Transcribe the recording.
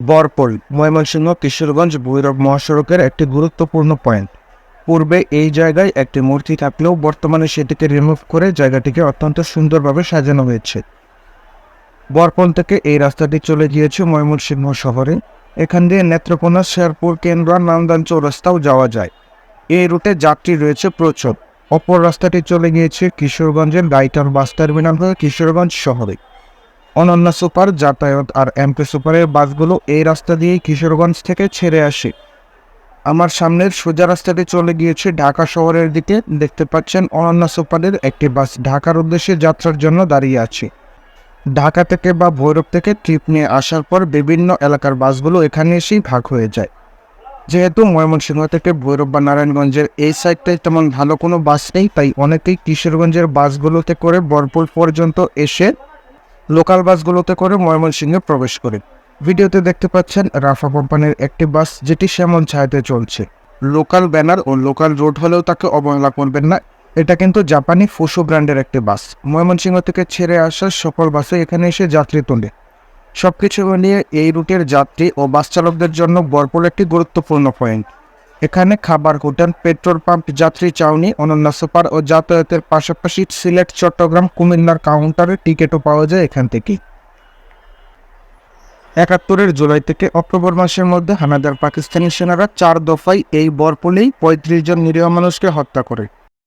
বরপল ময়মনসিংহ, কিশোরগঞ্জ, ভৈরব মহাসড়কের একটি গুরুত্বপূর্ণ পয়েন্ট পূর্বে এই জায়গায় একটি মূর্তি থাকলেও বর্তমানে সেটিকে রিমুভ করে জায়গাটিকে অত্যন্ত সুন্দরভাবে সাজানো হয়েছে। বরপল থেকে এই রাস্তাটি চলে গিয়েছে ময়মনসিংহ শহরে। এখান দিয়ে নেত্রকোনা, শেরপুর, কেন্দ্র নান্দান চৌরাস্তাও যাওয়া যায়। এই রুটে যাত্রী রয়েছে প্রচুর। অপর রাস্তাটি চলে গিয়েছে কিশোরগঞ্জের গাইটার বাস টার্মিনাল হয়ে কিশোরগঞ্জ শহরে। অনন্য সুপার, যাতায়াত আর এমপি সুপারের বাসগুলো এই রাস্তা দিয়েই কিশোরগঞ্জ থেকে ছেড়ে আসে। আমার সামনের সোজা রাস্তাটি চলে গিয়েছে ঢাকা শহরের দিকে। দেখতে পাচ্ছেন অনন্য সুপারের একটি বাস ঢাকার উদ্দেশ্যে যাত্রার জন্য দাঁড়িয়ে আছে। ঢাকা থেকে বা ভৈরব থেকে ট্রিপ নিয়ে আসার পর বিভিন্ন এলাকার বাসগুলো এখানে এসেই ভাগ হয়ে যায়। যেহেতু ময়মনসিংহ থেকে ভৈরব বা নারায়ণগঞ্জের এই সাইডটায় তেমন ভালো কোনো বাস নেই, তাই অনেকেই কিশোরগঞ্জের বাসগুলোতে করে বরপুর পর্যন্ত এসে লোকাল বাসগুলোতে করে ময়মনসিংহে প্রবেশ করে। ভিডিওতে দেখতে পাচ্ছেন রাফা কোম্পানির একটি বাস যেটি শ্যামল ছায়াতে চলছে। লোকাল ব্যানার ও লোকাল রোড হলেও তাকে অবহেলা করবেন না। এটা কিন্তু জাপানি ফুসু ব্র্যান্ডের একটি বাস। ময়মনসিংহ থেকে ছেড়ে আসা সকল বাসে এখানে এসে যাত্রী তোলে। সবকিছু মিলিয়ে এই রুটের যাত্রী ও বাস চালকদের জন্য বরপুর একটি গুরুত্বপূর্ণ পয়েন্ট এখানে খাবার হোটেল পেট্রোল পাম্প, যাত্রী চাউনি, অনন্য সুপার ও যাতায়াতের পাশাপাশি সিলেট, চট্টগ্রাম, কুমিল্লার কাউন্টারে টিকিটও পাওয়া যায় এখান থেকে। একাত্তরের জুলাই থেকে অক্টোবর মাসের মধ্যে হানাদার পাকিস্তানি সেনারা চার দফায় এই বরপুলেই পঁয়ত্রিশ জন নিরীহ মানুষকে হত্যা করে।